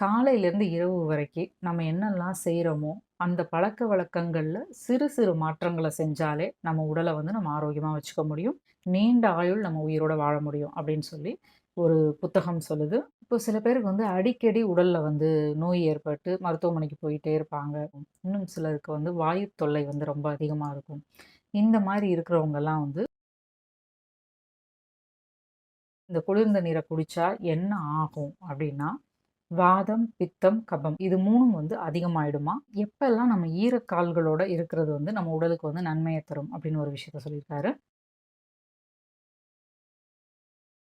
காலையிலேருந்து இரவு வரைக்கும் நம்ம என்னெல்லாம் செய்கிறோமோ அந்த பழக்க வழக்கங்களில் சிறு சிறு மாற்றங்களை செஞ்சாலே நம்ம உடலை வந்து நம்ம ஆரோக்கியமாக வச்சுக்க முடியும். நீண்ட ஆயுள் நம்ம உயிரோட வாழ முடியும் அப்படின்னு சொல்லி ஒரு புத்தகம் சொல்லுது. இப்போ சில பேருக்கு வந்து அடிக்கடி உடலில் வந்து நோய் ஏற்பட்டு மருத்துவமனைக்கு போயிட்டே இருப்பாங்க. இன்னும் சிலருக்கு வந்து வாயு தொல்லை வந்து ரொம்ப அதிகமாக இருக்கும். இந்த மாதிரி இருக்கிறவங்கெல்லாம் வந்து இந்த குளிர்ந்த நீரை குடித்தா என்ன ஆகும் அப்படின்னா வாதம் பித்தம் கபம் இது மூணும் வந்து அதிகமாயிடுமா? எப்பெல்லாம் நம்ம ஈரக்கால்களோட இருக்கிறது வந்து நம்ம உடலுக்கு வந்து நன்மையை தரும் அப்படின்னு ஒரு விஷயத்த சொல்லியிருக்காரு.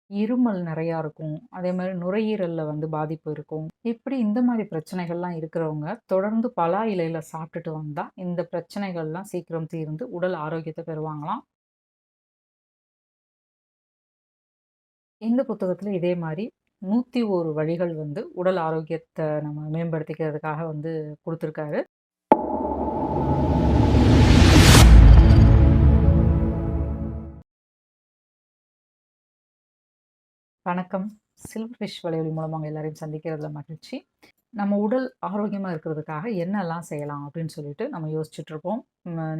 இருமல் நிறையா இருக்கும். அதே மாதிரி நுரையீரலில் வந்து பாதிப்பு இருக்கும். இப்படி இந்த மாதிரி பிரச்சனைகள்லாம் இருக்கிறவங்க தொடர்ந்து பலா இலையில சாப்பிட்டுட்டு வந்தால் இந்த பிரச்சனைகள்லாம் சீக்கிரம் தீர்ந்து உடல் ஆரோக்கியத்தை பெறுவாங்களாம். இந்த புத்தகத்தில் இதே மாதிரி நூற்றி ஒரு வழிகள் வந்து உடல் ஆரோக்கியத்தை நம்ம மேம்படுத்திக்கிறதுக்காக வந்து கொடுத்துருக்காரு. வணக்கம். சில்வர் ஃபிஷ் வலையொலி மூலமாக எல்லாரையும் சந்திக்கிறதுல மகிழ்ச்சி. நம்ம உடல் ஆரோக்கியமாக இருக்கிறதுக்காக என்னெல்லாம் செய்யலாம் அப்படின்னு சொல்லிட்டு நம்ம யோசிச்சுட்ருப்போம்.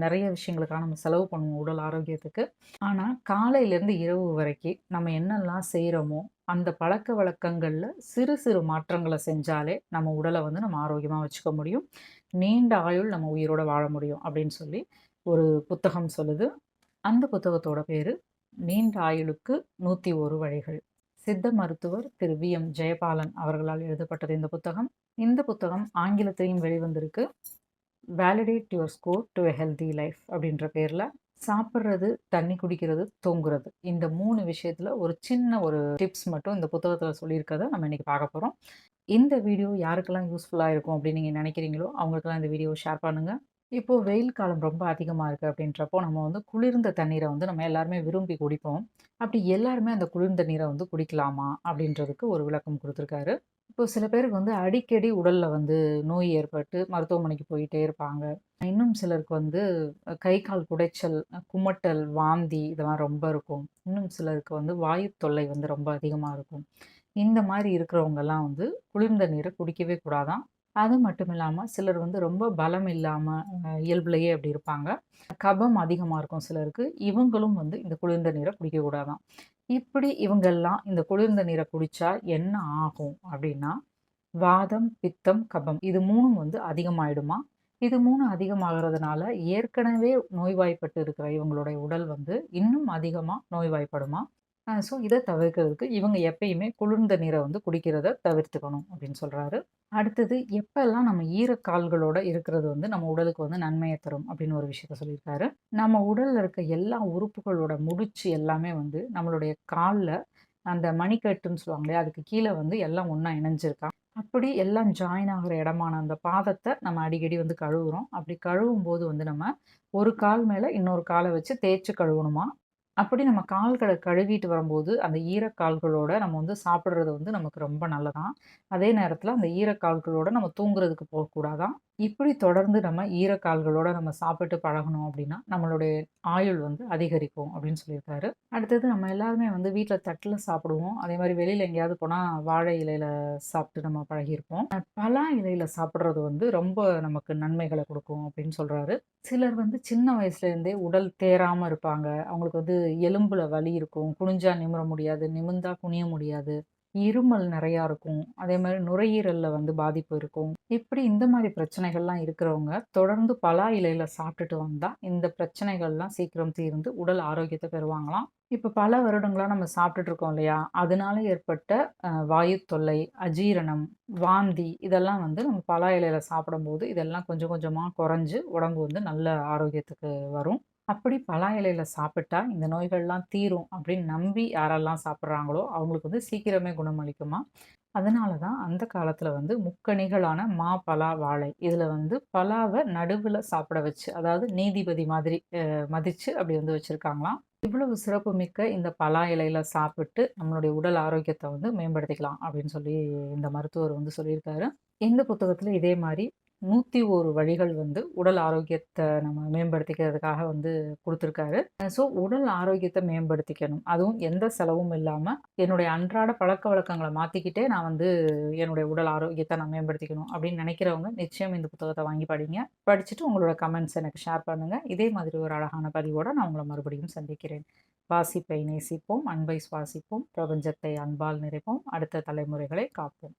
நிறைய விஷயங்களுக்காக நம்ம செலவு பண்ணுவோம் உடல் ஆரோக்கியத்துக்கு. ஆனால் காலையிலேருந்து இரவு வரைக்கும் நம்ம என்னெல்லாம் செய்கிறோமோ அந்த பழக்க வழக்கங்களில் சிறு சிறு மாற்றங்களை செஞ்சாலே நம்ம உடலை வந்து நம்ம ஆரோக்கியமாக வச்சுக்க முடியும். நீண்ட ஆயுள் நம்ம உயிரோட வாழ முடியும் அப்படின்னு சொல்லி ஒரு புத்தகம் சொல்லுது. அந்த புத்தகத்தோட பேர் நீண்ட ஆயுளுக்கு நூற்றி ஒரு வழிகள். சித்த மருத்துவர் திரு வி. எம். ஜெயபாலன் அவர்களால் எழுதப்பட்டது இந்த புத்தகம். இந்த புத்தகம் ஆங்கிலத்திலையும் வெளிவந்திருக்கு. Validate your score to a healthy life அப்படின்ற பேரில் சாப்பிட்றது தண்ணி குடிக்கிறது தூங்குறது. இந்த மூணு விஷயத்தில் ஒரு சின்ன ஒரு டிப்ஸ் மட்டும் இந்த புத்தகத்தில் சொல்லியிருக்கிறத நம்ம இன்றைக்கி பார்க்க போகிறோம் இந்த வீடியோ யாருக்கெல்லாம் யூஸ்ஃபுல்லாக இருக்கும் அப்படின்னு நீங்கள் நினைக்கிறீங்களோ அவங்களுக்கெல்லாம் இந்த வீடியோ ஷேர் பண்ணுங்கள் இப்போது வெயில் காலம் ரொம்ப அதிகமாக இருக்குது அப்படின்றப்போ நம்ம வந்து குளிர்ந்த தண்ணீரை வந்து நம்ம எல்லாருமே விரும்பி குடிப்போம். அப்படி எல்லாருமே அந்த குளிர்ந்த நீரை வந்து குடிக்கலாமா? அப்படின்றதுக்கு ஒரு விளக்கம் கொடுத்துருக்காரு. இப்போ சில பேருக்கு வந்து அடிக்கடி உடலில் வந்து நோய் ஏற்பட்டு மருத்துவமனைக்கு போயிட்டே இருப்பாங்க. இன்னும் சிலருக்கு வந்து கை கால் குடைச்சல் குமட்டல் வாந்தி இதெல்லாம் ரொம்ப இருக்கும். இன்னும் சிலருக்கு வந்து வாயு தொல்லை வந்து ரொம்ப அதிகமாக இருக்கும். இந்த மாதிரி இருக்கிறவங்கெல்லாம் வந்து குளிர்ந்த நீரை குடிக்கவே கூடாதான். அது மட்டும் இல்லாமல் சிலர் வந்து ரொம்ப பலம் இல்லாமல் இயல்புலையே அப்படி இருப்பாங்க. கபம் அதிகமாக இருக்கும் சிலருக்கு. இவங்களும் வந்து இந்த குளிர்ந்த நீரை குடிக்கக்கூடாதான் இப்படி இவங்கெல்லாம் இந்த குளிர்ந்த நீரை குடித்தா என்ன ஆகும் அப்படின்னா வாதம் பித்தம் கபம் இது மூணும் வந்து அதிகமாயிடுமா? இது மூணு அதிகமாகிறதுனால ஏற்கனவே நோய்வாய்ப்பட்டு இருக்கிற இவங்களுடைய உடல் வந்து இன்னும் அதிகமாக நோய்வாய்ப்படுமா? ஸோ இதை தவிர்க்கிறதுக்கு இவங்க எப்பயுமே குளிர்ந்த நீரை வந்து குடிக்கிறத தவிர்த்துக்கணும் அப்படின்னு சொல்கிறாரு அடுத்தது எப்பெல்லாம் நம்ம ஈரக்கால்களோட இருக்கிறது வந்து நம்ம உடலுக்கு வந்து நன்மையை தரும் அப்படின்னு ஒரு விஷயத்த சொல்லியிருக்காரு. நம்ம உடலில் இருக்க எல்லா உறுப்புகளோட முடிச்சு எல்லாமே வந்து நம்மளுடைய காலில் அந்த மணிக்கட்டுன்னு சொல்லுவாங்களே அதுக்கு கீழே வந்து எல்லாம் ஒன்றா இணைஞ்சிருக்கான் அப்படி எல்லாம் ஜாயின் ஆகிற இடமான அந்த பாதத்தை நம்ம அடிக்கடி வந்து கழுவுறோம். அப்படி கழுவும் போது வந்து நம்ம ஒரு கால் மேலே இன்னொரு காலை வச்சு தேய்ச்சி கழுவணுமா? அப்படி நம்ம கால்களை கழுவிட்டு வரும்போது அந்த ஈரக்கால்களோட நம்ம வந்து சாப்பிட்றது வந்து நமக்கு ரொம்ப நல்லதான். அதே நேரத்தில் அந்த ஈரக்கால்களோட நம்ம தூங்குறதுக்கு போகக்கூடாதான் இப்படி தொடர்ந்து நம்ம ஈரக்கால்களோட நம்ம சாப்பிட்டு பழகணும் அப்படின்னா நம்மளுடைய ஆயுள் வந்து அதிகரிக்கும் அப்படின்னு சொல்லியிருக்காரு. அடுத்தது நம்ம எல்லாருமே வந்து வீட்டில் தட்டில் சாப்பிடுவோம். அதே மாதிரி வெளியில் எங்கேயாவது போனால் வாழை இலையில் சாப்பிட்டு நம்ம பழகியிருப்போம். பலா இலையில் சாப்பிட்றது வந்து ரொம்ப நமக்கு நன்மைகளை கொடுக்கும் அப்படின்னு சொல்கிறாரு சிலர் வந்து சின்ன வயசுலேருந்தே உடல் தேராமல் இருப்பாங்க. அவங்களுக்கு வந்து எலும்பில் வலி இருக்கும் குனிஞ்சா நிமிர முடியாது நிமிர்ந்தா குனிய முடியாது இருமல் நிறையா இருக்கும். அதே மாதிரி நுரையீரலில் வந்து பாதிப்பு இருக்கும். இப்படி இந்த மாதிரி பிரச்சனைகள்லாம் இருக்கிறவங்க தொடர்ந்து பலா இலையில் சாப்பிட்டுட்டு வந்தால் இந்த பிரச்சனைகள்லாம் சீக்கிரம் தீர்ந்து உடல் ஆரோக்கியத்தை பெறுவாங்களாம். இப்போ பல வருடங்களாக நம்ம சாப்பிட்டுட்டு இருக்கோம் இல்லையா? அதனால ஏற்பட்ட வாயு தொல்லை அஜீரணம் வாந்தி இதெல்லாம் வந்து நம்ம பலா இலையில் சாப்பிடும்போது இதெல்லாம் கொஞ்சம் கொஞ்சமாக குறைஞ்சு உடம்பு வந்து நல்ல ஆரோக்கியத்துக்கு வரும். அப்படி பலா இலையில் சாப்பிட்டா இந்த நோய்கள்லாம் தீரும் அப்படின்னு நம்பி யாரெல்லாம் சாப்பிட்றாங்களோ அவங்களுக்கு வந்து சீக்கிரமே குணமளிக்குமா அதனால தான் அந்த காலத்தில் வந்து முக்கணிகளான மா பலா வாழை இதில் வந்து பலாவை நடுவில் சாப்பிட வச்சு அதாவது நீதிபதி மாதிரி மதித்து அப்படி வந்து வச்சுருக்காங்களாம். இவ்வளவு சிறப்பு மிக்க இந்த பலா இலையில் சாப்பிட்டு நம்மளுடைய உடல் ஆரோக்கியத்தை வந்து மேம்படுத்திக்கலாம் அப்படின்னு சொல்லி இந்த மருத்துவர் வந்து சொல்லியிருக்காரு. இந்த புத்தகத்தில் இதே மாதிரி நூற்றி ஒரு வழிகள் வந்து உடல் ஆரோக்கியத்தை நம்ம மேம்படுத்திக்கிறதுக்காக வந்து கொடுத்துருக்காரு. ஸோ உடல் ஆரோக்கியத்தை மேம்படுத்திக்கணும். அதுவும் எந்த செலவும் இல்லாமல் என்னுடைய அன்றாட பழக்க வழக்கங்களை மாற்றிக்கிட்டே நான் வந்து என்னுடைய உடல் ஆரோக்கியத்தை நான் மேம்படுத்திக்கணும் அப்படின்னு நினைக்கிறவங்க நிச்சயம் இந்த புத்தகத்தை வாங்கி படிங்க. படிச்சுட்டு உங்களோட கமெண்ட்ஸ் எனக்கு ஷேர் பண்ணுங்கள் இதே மாதிரி ஒரு அழகான பதிவோடு நான் உங்களை மறுபடியும் சந்திக்கிறேன். வாசிப்பை நேசிப்போம் அன்பை சுவாசிப்போம் பிரபஞ்சத்தை அன்பால் நிறைப்போம். அடுத்த தலைமுறைகளை காப்போம்.